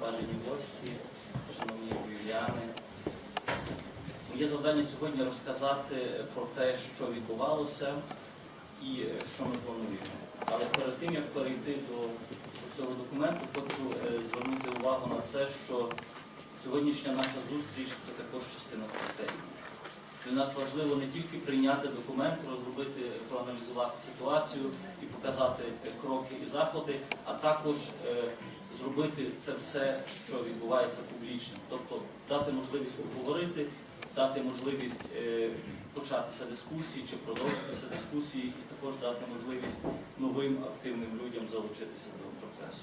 бажані гості, шановні юліани. Моє завдання сьогодні розказати про те, що відбувалося і що ми плануємо. Але перед тим, як перейти до цього документу, хочу е, звернути увагу на це, що сьогоднішня наша зустріч це також частина стратегії. Для нас важливо не тільки прийняти документ, розробити, проаналізувати ситуацію і показати е, кроки і заходи, а також е, зробити це все, що відбувається публічно. Тобто дати можливість поговорити, дати можливість е, початися дискусії чи продовжитися дискусії, і також дати можливість новим активним людям залучитися до процесу.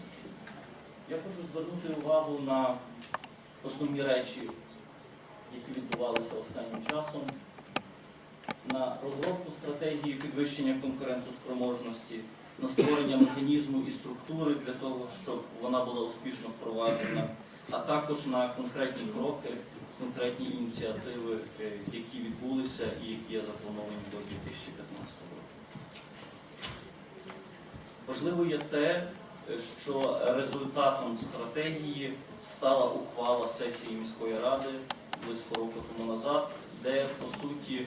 Я хочу звернути увагу на основні речі, які відбувалися останнім часом, на розробку стратегії підвищення конкурентоспроможності, на створення механізму і структури для того, щоб вона була успішно впроваджена, а також на конкретні кроки, конкретні ініціативи, е, які відбулися і які є заплановані до 2015 року. Важливо є те, що результатом стратегії стала ухвала сесії міської ради близько року тому назад, де по суті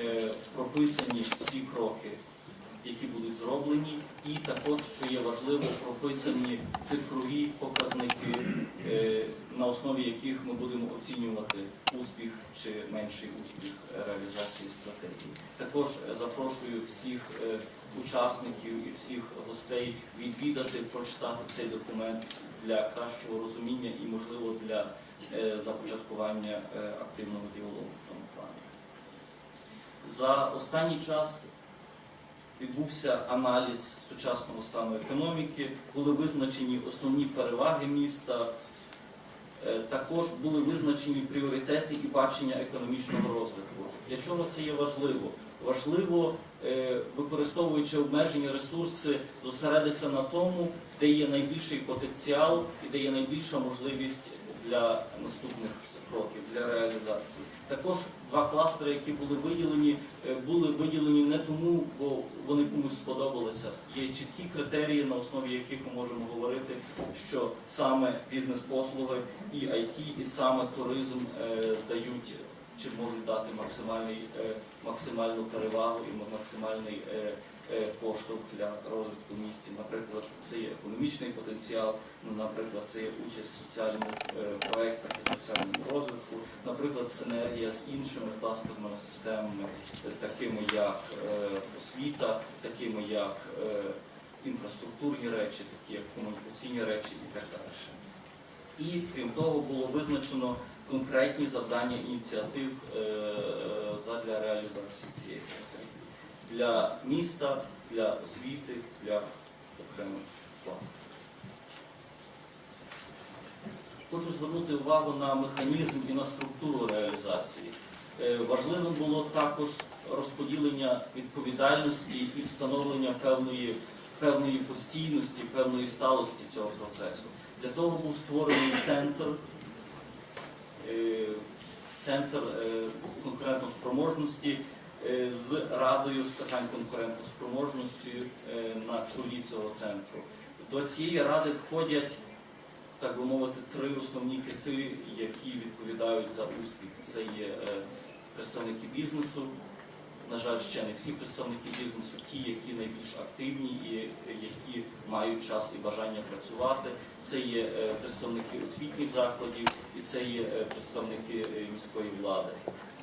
е, прописані всі кроки, які будуть зроблені, і також, що є важливо, прописані цифрові показники, е, на основі яких ми будемо оцінювати успіх чи менший успіх реалізації стратегії. Також е, запрошую всіх е, учасників і всіх гостей відвідати, прочитати цей документ для кращого розуміння і, можливо, для е, започаткування е, активного діалогу в тому плані. За останній час відбувся аналіз сучасного стану економіки, були визначені основні переваги міста, е, також були визначені пріоритети і бачення економічного розвитку. Для чого це є важливо? Важливо, е, використовуючи обмежені ресурси, зосередитися на тому, де є найбільший потенціал і де є найбільша можливість для наступних кроків для реалізації. Також два кластери, які були виділені, е, були виділені не тому, бо вони комусь сподобалися. Є чіткі критерії, на основі яких ми можемо говорити, що саме бізнес-послуги і IT, і саме туризм е, дають чи можуть дати максимальний, е, максимальну перевагу і максимальний поштовх для розвитку місті. Наприклад, це є економічний потенціал, ну, наприклад, це є участь в соціальних проєктах соціальному розвитку, наприклад, синергія з іншими кластерними системами, такими як е, освіта, такими як е, інфраструктурні речі, такі як комунікаційні речі і так далі. І крім того, було визначено конкретні завдання ініціатив е, задля реалізації цієї стратегії для міста, для освіти, для окремих класів. Хочу звернути увагу на механізм і на структуру реалізації. Е, Важливим було також розподілення відповідальності і встановлення певної, певної постійності, певної сталості цього процесу. Для того був створений центр, е, центр е, конкурентоспроможності з Радою з питань конкурентоспроможності на чолі цього центру. До цієї ради входять, так би мовити, три основні кити, які відповідають за успіх. Це є е, представники бізнесу. На жаль, ще не всі представники бізнесу, ті, які найбільш активні і е, які мають час і бажання працювати. Це є е, представники освітніх закладів і це є представники міської влади.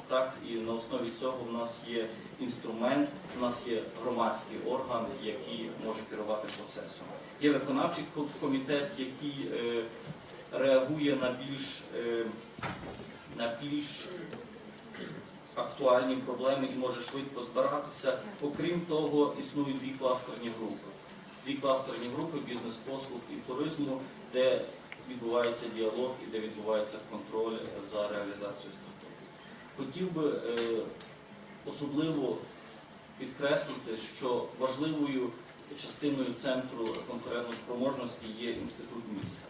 Так, і на основі цього в нас є інструмент, в нас є громадський орган, який може керувати процесом. Є виконавчий комітет, який е, реагує на більш, е, на більш актуальні проблеми і може швидко збиратися. Окрім того, існують дві кластерні групи. Дві кластерні групи бізнес-послуг і туризму, де відбувається діалог і де відбувається контроль за реалізацією стратегії. Хотів би е, особливо підкреслити, що важливою частиною центру конкурентоспроможності є інститут міста.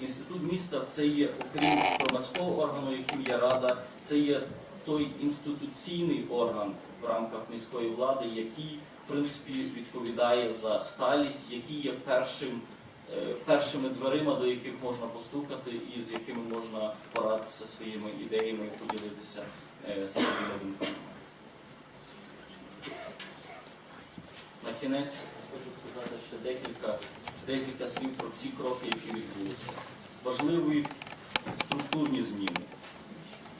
Інститут міста це є, окрім громадського органу, яким є рада, це є той інституційний орган в рамках міської влади, який в принципі відповідає за сталість, який є першим першими дверима, до яких можна постукати і з якими можна порадитися своїми ідеями і поділитися е, своїми думками. На кінець хочу сказати ще декілька, декілька слів про ці кроки, які відбулися. Важливі структурні зміни.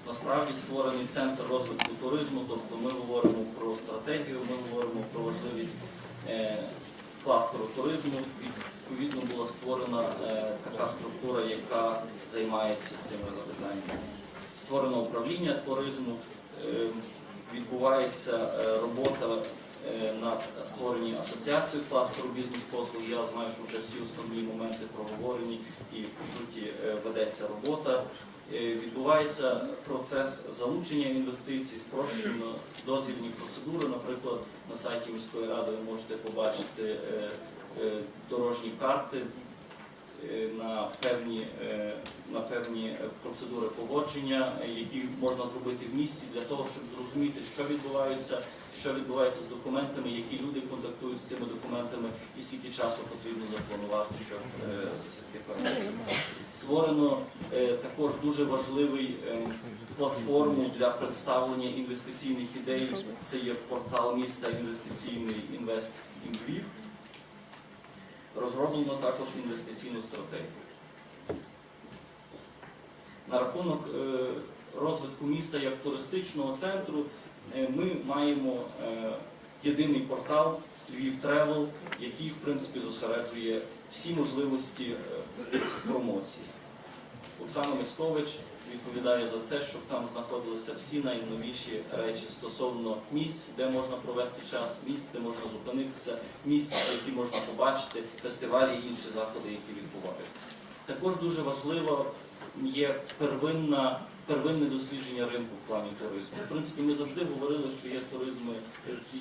Насправді створений центр розвитку туризму, тобто ми говоримо про стратегію, ми говоримо про важливість е, кластеру туризму. Відповідно була створена е, така структура, яка займається цими запитаннями. Створено управління туризму, е, відбувається е, робота е, над створенням асоціації кластеру бізнес-послуг. Я знаю, що вже всі основні моменти проговорені і по суті е, ведеться робота. Е, Відбувається процес залучення інвестицій, спрощено дозвільні процедури. Наприклад, на сайті міської ради ви можете побачити е, дорожні карти е, на певні, е, на певні е, процедури погодження, е, які можна зробити в місті для того, щоб зрозуміти, що відбувається, що відбувається з документами, які люди контактують з тими документами, і скільки часу потрібно запланувати, щоб е, перемоги. Створено е, також дуже важливий е, платформу для представлення інвестиційних ідей. Це є портал міста інвестиційний інвест Львів. Розроблено також інвестиційну стратегію. На рахунок е, розвитку міста як туристичного центру е, ми маємо е, єдиний портал Львів Тревел, який в принципі зосереджує всі можливості промоції. Оксана Мискович відповідає за це, щоб там знаходилися всі найновіші речі стосовно місць, де можна провести час, місць, де можна зупинитися, місць, які можна побачити, фестивалі і інші заходи, які відбуваються. Також дуже важливо є первинна, первинне дослідження ринку в плані туризму. В принципі, ми завжди говорили, що є туризми,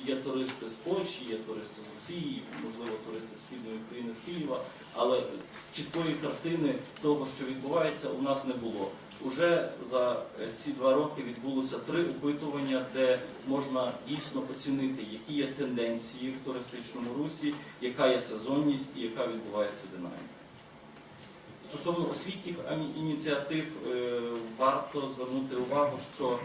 є туристи з Польщі, є туристи з Росії, можливо, туристи з Східної України, з Києва, але чіткої картини того, що відбувається, у нас не було. Уже за е, ці два роки відбулося три опитування, де можна дійсно оцінити, які є тенденції в туристичному русі, яка є сезонність і яка відбувається динаміка. Стосовно освітніх ініціатив е, варто звернути увагу, що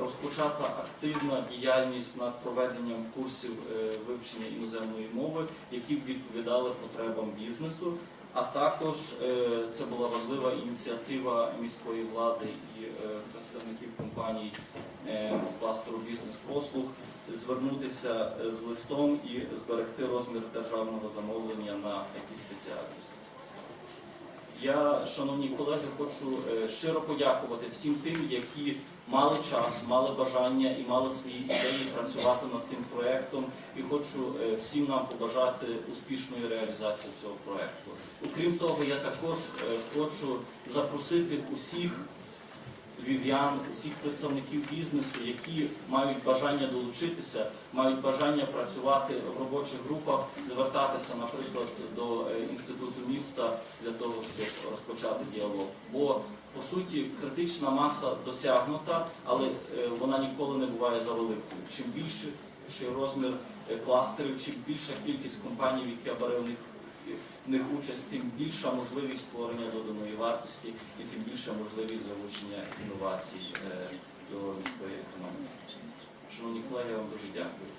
розпочата активна діяльність над проведенням курсів е, вивчення іноземної мови, які б відповідали потребам бізнесу. А також е, це була важлива ініціатива міської влади і представників компаній кластеру бізнес-послуг звернутися з листом і зберегти розмір державного замовлення на it спеціальність. Я, шановні колеги, хочу е, щиро подякувати всім тим, які мали час, мали бажання і мали свої ідеї працювати над тим проектом. І хочу е, всім нам побажати успішної реалізації цього проекту. Окрім того, я також е, хочу запросити усіх львів'ян, усіх представників бізнесу, які мають бажання долучитися, мають бажання працювати в робочих групах, звертатися, наприклад, до е, інституту міста для того, щоб розпочати діалог. Бо по суті критична маса досягнута, але е, вона ніколи не буває завеликою. Чим більше розмір е, кластерів, чим більша кількість компаній, які бере в них них участь, тим більша можливість створення доданої вартості і тим більша можливість залучення інновацій е, до міської економіки. Шановні колеги, я вам дуже дякую.